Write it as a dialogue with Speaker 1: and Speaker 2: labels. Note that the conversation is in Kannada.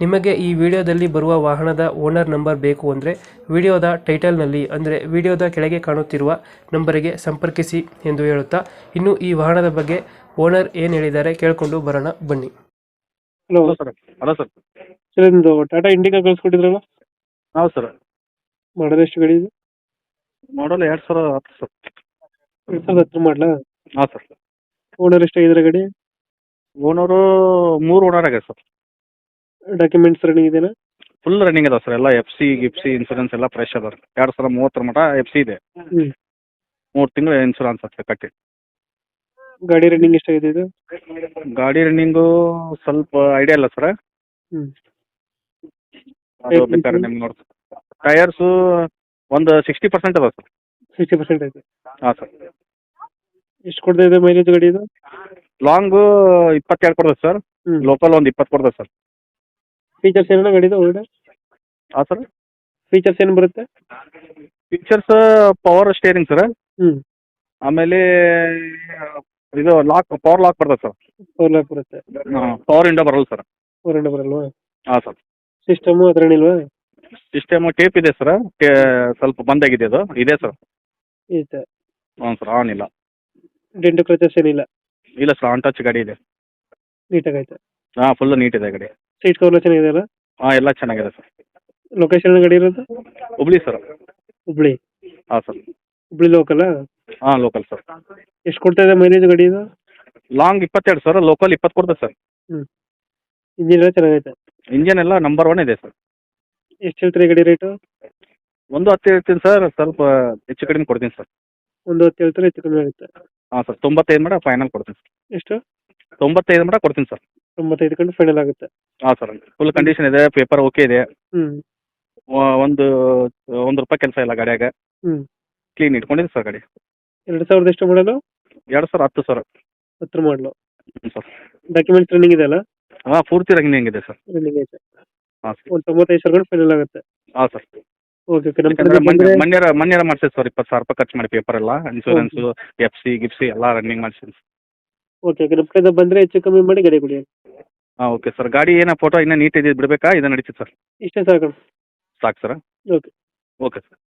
Speaker 1: ನಿಮಗೆ ಈ ವಿಡಿಯೋದಲ್ಲಿ ಬರುವ ವಾಹನದ ಓನರ್ ನಂಬರ್ ಬೇಕು ಅಂದರೆ ವಿಡಿಯೋದ ಟೈಟಲ್ನಲ್ಲಿ ಅಂದರೆ ವಿಡಿಯೋದ ಕೆಳಗೆ ಕಾಣುತ್ತಿರುವ ನಂಬರಿಗೆ ಸಂಪರ್ಕಿಸಿ ಎಂದು ಹೇಳುತ್ತಾ ಇನ್ನು ಈ ವಾಹನದ ಬಗ್ಗೆ ಓನರ್ ಏನು ಹೇಳಿದ್ದಾರೆ ಕೇಳಿಕೊಂಡು ಬರೋಣ ಬನ್ನಿ. Hello
Speaker 2: hello sir. Hello sir.
Speaker 1: Sir ನಿಮ್ಮದು ಟಾಟಾ ಇಂಡಿಕಾ ಕಳಿಸ್ಕೊಟ್ಟಿದ್ರಲ್ಲ?
Speaker 2: ಹೌದು ಸರ್.
Speaker 1: ಮಾಡೋದು ಎಷ್ಟು ಗಾಡಿ ಇದು?
Speaker 2: ಮಾಡಲ್ ಎರಡು ಸಾವಿರ ಹತ್ತು ಸರ್.
Speaker 1: ಎರಡು ಸಾವಿರದ ಹತ್ತು ಮಾಡಲ?
Speaker 2: ಹಾಂ ಸರ್.
Speaker 1: ಓನರ್ ಎಷ್ಟಾಗಿದ್ರೆ ಗಾಡಿ?
Speaker 2: ಓನರು ಮೂರು ಓನರ್ ಆಗ್ಯದ ಸರ್.
Speaker 1: ಡಾಕ್ಯುಮೆಂಟ್ಸ್ ರನ್ನಿಂಗ್ ಇದೆಯಾ
Speaker 2: ಫುಲ್ ರನ್ನಿಂಗ್ ಅದಾವೆ ಸರ್ ಎಲ್ಲ ಎಫ್ ಸಿ ಗಿಫ್ಸಿ ಇನ್ಸೂರೆನ್ಸ್ ಎಲ್ಲ ಫ್ರೆಶ್ ಅದ ಎರಡು ಸಾವಿರ ಮೂವತ್ತರ ಮಠ ಎಫ್ ಸಿ ಇದೆ.
Speaker 1: ಹ್ಞೂ
Speaker 2: ಮೂರು ತಿಂಗಳು ಇನ್ಸೂರೆನ್ಸ್ ಅಷ್ಟೇ ಕಟ್ಟಿ
Speaker 1: ಗಾಡಿ ರನ್ನಿಂಗ್ ಎಷ್ಟಾಗಿದೆ ಇದು?
Speaker 2: ಗಾಡಿ ರನ್ನಿಂಗು ಸ್ವಲ್ಪ ಐಡಿಯಾ ಇಲ್ಲ ಸರ್
Speaker 1: ಹ್ಞೂ
Speaker 2: ಅದು ಬೇಕಾದ್ರೆ ನಿಮ್ಗೆ ಒಂದು ಸಿಕ್ಸ್ಟಿ ಪರ್ಸೆಂಟ್ ಅದ ಸರ್
Speaker 1: ಸಿಕ್ಸ್ಟಿ ಪರ್ಸೆಂಟ್ ಐತೆ.
Speaker 2: ಹಾಂ ಸರ್
Speaker 1: ಎಷ್ಟು ಕೊಡ್ತಾ ಇದೆ ಮೈಲೇಜ್ ಗಾಡಿ ಇದು?
Speaker 2: ಲಾಂಗು ಇಪ್ಪತ್ತೆರಡು ಕೊಡ್ತದೆ ಸರ್
Speaker 1: ಹ್ಞೂ
Speaker 2: ಲೋಕಲ್ ಒಂದು ಇಪ್ಪತ್ತು ಕೊಡ್ತದೆ ಸರ್
Speaker 1: ಫೀಚರ್ಸ್ ಏನೇನು ಗಾಡಿದು ಒಳಗಡೆ
Speaker 2: ಹಾಂ ಸರ್
Speaker 1: ಫೀಚರ್ಸ್ ಏನು ಬರುತ್ತೆ?
Speaker 2: ಫೀಚರ್ಸ್ ಪವರ್ ಸ್ಟೇರಿಂಗ್ ಸರ್
Speaker 1: ಹ್ಞೂ
Speaker 2: ಆಮೇಲೆ ಇದು ಲಾಕ್ ಪವರ್ ಲಾಕ್ ಬರ್ತದೆ ಸರ್
Speaker 1: ಪವರ್ ಲಾಕ್ ಬರುತ್ತೆ.
Speaker 2: ಪವರ್ ಇಂಡೋ ಬರಲ್ಲ ಸರ್
Speaker 1: ಪವರ್ ಇಂಡೋ ಬರಲ್ವಾ?
Speaker 2: ಹಾಂ ಸರ್
Speaker 1: ಸಿಸ್ಟಮು ಥರ ಏನಿಲ್ವಾ?
Speaker 2: ಸಿಸ್ಟಮ್ ಟೇಪ್ ಇದೆ ಸರ್ ಸ್ವಲ್ಪ ಬಂದಾಗಿದೆ ಅದು. ಇದೆ ಸರ್
Speaker 1: ಇದೆ.
Speaker 2: ಹ್ಞೂ ಸರ್ ಆನ್ ಇಲ್ಲ.
Speaker 1: ಡೆಂಟು ಕ್ರಚಸ್ ಏನಿಲ್ಲ.
Speaker 2: ಇಲ್ಲ ಸರ್ ಆನ್ ಟಚ್ ಗಾಡಿ ಇದೆ.
Speaker 1: ನೀಟಾಗಿ ಐತೆ
Speaker 2: ಹಾಂ ಫುಲ್ ನೀಟ್ ಇದೆ ಗಾಡಿ.
Speaker 1: ಸೀಟ್ ಕವರ್ ಚೆನ್ನಾಗಿದೆ ಅಲ್ಲ?
Speaker 2: ಹಾಂ ಎಲ್ಲ ಚೆನ್ನಾಗಿದೆ ಸರ್.
Speaker 1: ಲೊಕೇಶನ್ ಗಾಡಿ ಇರೋದು?
Speaker 2: ಹುಬ್ಳಿ ಸರ್.
Speaker 1: ಹುಬ್ಳಿ?
Speaker 2: ಹಾಂ ಸರ್.
Speaker 1: ಹುಬ್ಳಿ ಲೋಕಲ್
Speaker 2: ಹಾಂ ಲೋಕಲ್ ಸರ್.
Speaker 1: ಎಷ್ಟು ಕೊಡ್ತಾ ಇದೆ ಮೈಲೇಜ್ ಗಾಡಿ ಇದು?
Speaker 2: ಲಾಂಗ್ ಇಪ್ಪತ್ತೆರಡು ಸರ್ ಲೋಕಲ್ ಇಪ್ಪತ್ತು ಕೊಡ್ತದೆ ಸರ್.
Speaker 1: ಇಂಜಿನ್ ಎಲ್ಲ ಚೆನ್ನಾಗೈತೆ?
Speaker 2: ಇಂಜನ್ ಎಲ್ಲ ನಂಬರ್ ಒನ್ ಇದೆ ಸರ್.
Speaker 1: ಎಷ್ಟು ಹೇಳ್ತೀರಿ ಗಾಡಿ ರೇಟು
Speaker 2: ಒಂದು ಹತ್ತು ಹೇಳ್ತೀನಿ ಸರ್ ಸ್ವಲ್ಪ ಹೆಚ್ಚು ಕಡಿಮೆ ಕೊಡ್ತೀನಿ ಸರ್.
Speaker 1: ಒಂದು ಹತ್ತು ಹೇಳ್ತಾರೆ ಹೆಚ್ಚು ಕಡಿಮೆ ಆಗುತ್ತೆ.
Speaker 2: ಹಾಂ ಸರ್. ತೊಂಬತ್ತೈದು ಮಟ ಫೈನಲ್ ಕೊಡ್ತೀನಿ ಸರ್.
Speaker 1: ಎಷ್ಟು?
Speaker 2: ತೊಂಬತ್ತೈದು ಮಟ ಕೊಡ್ತೀನಿ ಸರ್.
Speaker 1: ತೊಂಬತ್ತೈದು ಕಂಡು ಫೈನಲ್ ಆಗುತ್ತೆ.
Speaker 2: ಹಾಂ ಸರ್ ಫುಲ್ ಕಂಡೀಷನ್ ಇದೆ ಪೇಪರ್ ಓಕೆ ಇದೆ. ವ- ಒಂದು ಒಂದು ರೂಪಾಯಿ ಕೆಲಸ ಇಲ್ಲ ಗಾಡಿಯಾಗ. ಕ್ಲೀನ್ ಇಟ್ಕೊಂಡಿದೆ ಸರ್ ಗಾಡಿ.
Speaker 1: ಎರಡು ಸಾವಿರದ ಎಷ್ಟು ಮಾಡಲು
Speaker 2: ಎರಡು ಸಾವಿರ ಹತ್ತು ಸರ್
Speaker 1: ಹತ್ತು ಮಾಡಲು
Speaker 2: ಸರ್
Speaker 1: ಡಾಕ್ಯುಮೆಂಟ್ಸ್ ರನ್ನಿಂಗ್ ಇದೆ ಅಲ್ಲ?
Speaker 2: ಹಾಂ ಪೂರ್ತಿ ರನ್ನಿಂಗ್ ಇದೆ ಸರ್
Speaker 1: ರನ್ನಿಂಗ್ ಐತೆ
Speaker 2: ಹಾಂ ಸರ್
Speaker 1: ಒಂದು ತೊಂಬತ್ತೈದು ಸಾವಿರ ಫೈನಲ್ ಆಗುತ್ತೆ.
Speaker 2: ಹಾಂ ಸರ್
Speaker 1: ಓಕೆ ಓಕೆ ನಮ್ಮ
Speaker 2: ಯಾಕಂದ್ರೆ
Speaker 1: ಕಡೆ ಬಂದರೆ
Speaker 2: ಮೊನ್ನೆ ಮೊನ್ನೆರ ಮೊನ್ನೆರ ಮಾಡ್ಸಿದ್ದು ಸರ್ ಇಪ್ಪತ್ತು ಸಾವಿರ ರೂಪಾಯಿ ಖರ್ಚು ಮಾಡಿ ಪೇಪರ್ ಎಲ್ಲ ಇನ್ಶೂರೆನ್ಸು ಎಫ್ ಸಿ ಗಿಫ್ಸಿ ಎಲ್ಲ ರನ್ನಿಂಗ್ ಮಾಡ್ಸಿದ್ದು
Speaker 1: ಓಕೆ ಓಕೆ ನಮ್ಮ ಕಡೆ ಬಂದರೆ ಹೆಚ್ಚು ಕಮ್ಮಿ ಮಾಡಿ ಗಾಡಿ ಕೊಡಿ.
Speaker 2: ಹಾಂ ಓಕೆ ಸರ್ ಗಾಡಿ ಏನೋ ಫೋಟೋ ಇನ್ನೂ ನೀಟ್ ಇದ್ದಿದ್ದು ಬಿಡಬೇಕಾ? ಇದು ನಡೀತದೆ ಸರ್
Speaker 1: ಇಷ್ಟೇ ಸಾಕು
Speaker 2: ಸಾಕು ಸರ್
Speaker 1: ಓಕೆ
Speaker 2: ಓಕೆ ಸರ್